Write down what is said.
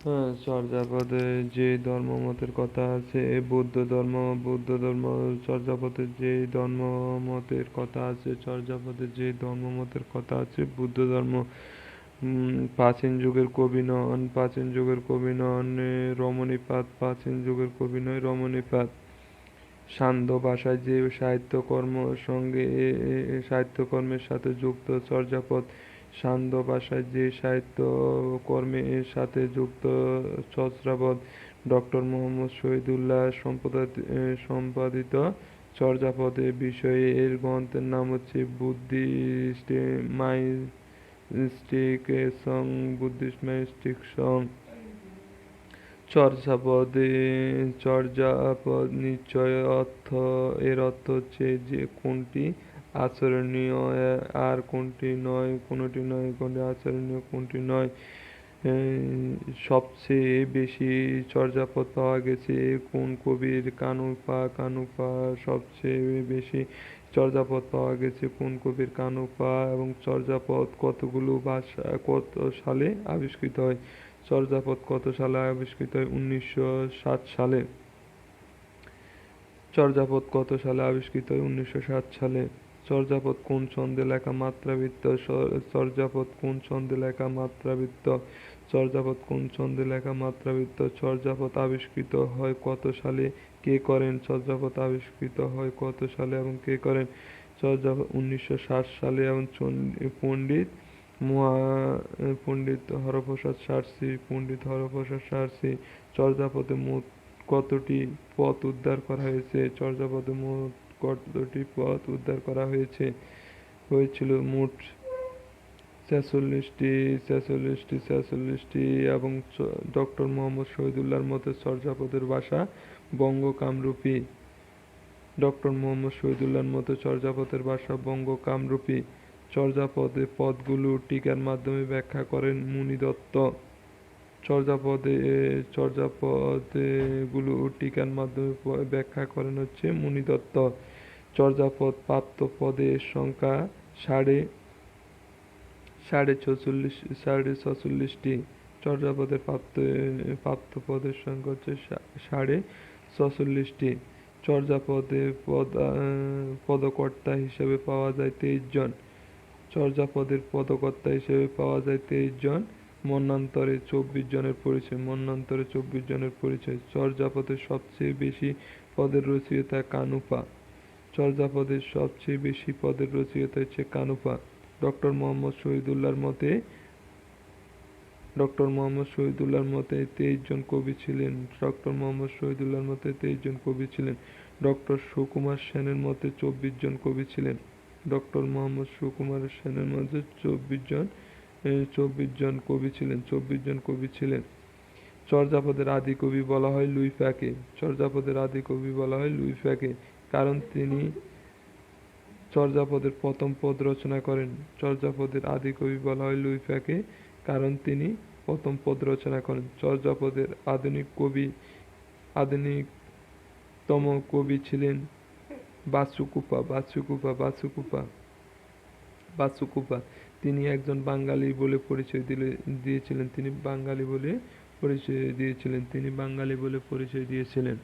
হ্যাঁ চর্যাপদে যে ধর্মমতের কথা আছে বৌদ্ধ ধর্ম বৌদ্ধ ধর্ম চর্যাপদের যে ধর্মমতের কথা আছে চর্যাপদের যে ধর্মমতের কথা আছে বুদ্ধ ধর্ম প্রাচীন যুগের কবি নন প্রাচীন যুগের কবি নন এ, রমণীপাদ প্রাচীন যুগের কবি নয় রমণীপাদ সান্ধ্য ভাষায় যে সাহিত্যকর্ম সঙ্গে সাহিত্যকর্মের সাথে যুক্ত চর্যাপদ সান্ধ্য ভাষায় যে সাহিত্যকর্মে এর সাথে যুক্ত চর্যাপদ ডক্টর মোহাম্মদ শহীদুল্লাহ সম্পাদিত চর্যাপদের বিষয়ে এর গ্রন্থের নাম হচ্ছে Buddhist mystic song Buddhist mystic song. চর্যাপদে, Charyapada নিশ্চয় অর্থ, এর অর্থ হচ্ছে যে কোনটি আচরণীয় আর কোনটি নয় কোনটি নয়, কোনটি আচরণীয়, কোনটি নয় সবচেয়ে বেশি চর্যাপদ পাওয়া গেছে কোন কবির কানুপা কানুপা সবচেয়ে বেশি চর্যাপদ পাওয়া গেছে কোন কবির কানুপা এবং চর্যাপদ কতগুলো ভাষা, কত সালে আবিষ্কৃত হয়? চর্যাপদ কত সালে আবিষ্কৃত হয়? উনিশশো সাত সালে। চর্যাপদ কত সালে আবিষ্কৃত হয়? উনিশশো সাত সালে। চর্যাপদ কোন ছন্দে লেখা মাত্রাবৃত্ত? চর্যাপদ কোন ছন্দে লেখা মাত্রাবৃত্ত? চর্যাপদ কোন ছন্দে লেখা মাত্রাবৃত্ত? চর্যাপদ আবিষ্কৃত হয় কত সালে? কে করেন? চর্যাপদ আবিষ্কৃত হয় কত সালে এবং কে করেন? চর্যাপদ উনিশশো সাত সালে এবং পণ্ডিত মহা পণ্ডিত হরপ্রসাদ সারসি, পণ্ডিত হরপ্রসাদ সারসি। চর্যাপদে মোট কতটি পথ উদ্ধার করা হয়েছে? চর্যাপদে মোট কতটি পথ উদ্ধার করা হয়েছে? হয়েছিল মোট ছেচল্লিশটি ছেচল্লিশটি ছেচল্লিশটি এবং ডক্টর মোহাম্মদ শহীদুল্লাহর মতে চর্যাপদের ভাষা বঙ্গ কামরূপী ডক্টর মোহাম্মদ শহীদুল্লাহর মতে চর্যাপদের ভাষা বঙ্গ কামরূপী চর্যাপদে পদগুলো টিকার মাধ্যমে ব্যাখ্যা করেন মুনি দত্ত চর্যাপদে গুলো টিকার মাধ্যমে ব্যাখ্যা করেন হচ্ছে মুনি দত্ত চর্যাপদ প্রাপ্ত পদের সংখ্যা সাড়ে সাড়ে ছচল্লিশ, সাড়ে ছচল্লিশটি। চর্যাপদের প্রাপ্ত প্রাপ্ত পদের সংখ্যা হচ্ছে সাড়ে ছচল্লিশটি। চর্যাপদে পদ পদকর্তা হিসেবে পাওয়া যায় তেইশ জন। চর্যাপদের পদকর্তা হিসেবে পাওয়া যায় তেইশ জন। মন্নান্তরে চব্বিশ জনের পরিচয় মন্নান্তরে চব্বিশ জনের পরিচয়। চর্যাপদের সবচেয়ে বেশি পদের রচয়িতা কানুপা। চর্যাপদের সবচেয়ে বেশি পদের রচয়িতা হচ্ছে কানুপা। ডক্টর মোহাম্মদ শহীদুল্লাহর মতে, ডক্টর মোহাম্মদ শহীদুল্লাহর মতে তেইশ জন কবি ছিলেন। ডক্টর মোহাম্মদ শহীদুল্লাহর মতে তেইশ জন কবি ছিলেন। ডক্টর সুকুমার সেনের মতে চব্বিশ জন কবি ছিলেন। ডক্টর মোহাম্মদ সুকুমার সেনের মধ্যে চব্বিশ জন চব্বিশ জন কবি ছিলেন, চব্বিশ জন কবি ছিলেন। চর্যাপদের আদি কবি বলা হয় লুইফাকে চর্যাপদের আদি কবি বলা হয় লুইফাকে কারণ তিনি চর্যাপদের প্রথম পদ রচনা করেন। চর্যাপদের আদি কবি বলা হয় লুইফাকে কারণ তিনি প্রথম পদ রচনা করেন। চর্যাপদের আধুনিক কবি, আধুনিকতম কবি ছিলেন বাসুকুপা বাসুকুপা বাসুকুপা বাসুকুপা। তিনি একজন বাঙালি বলে পরিচয় দিলে, দিয়েছিলেন। তিনি বাঙালি বলে পরিচয় দিয়েছিলেন। তিনি বাঙালি বলে পরিচয় দিয়েছিলেন।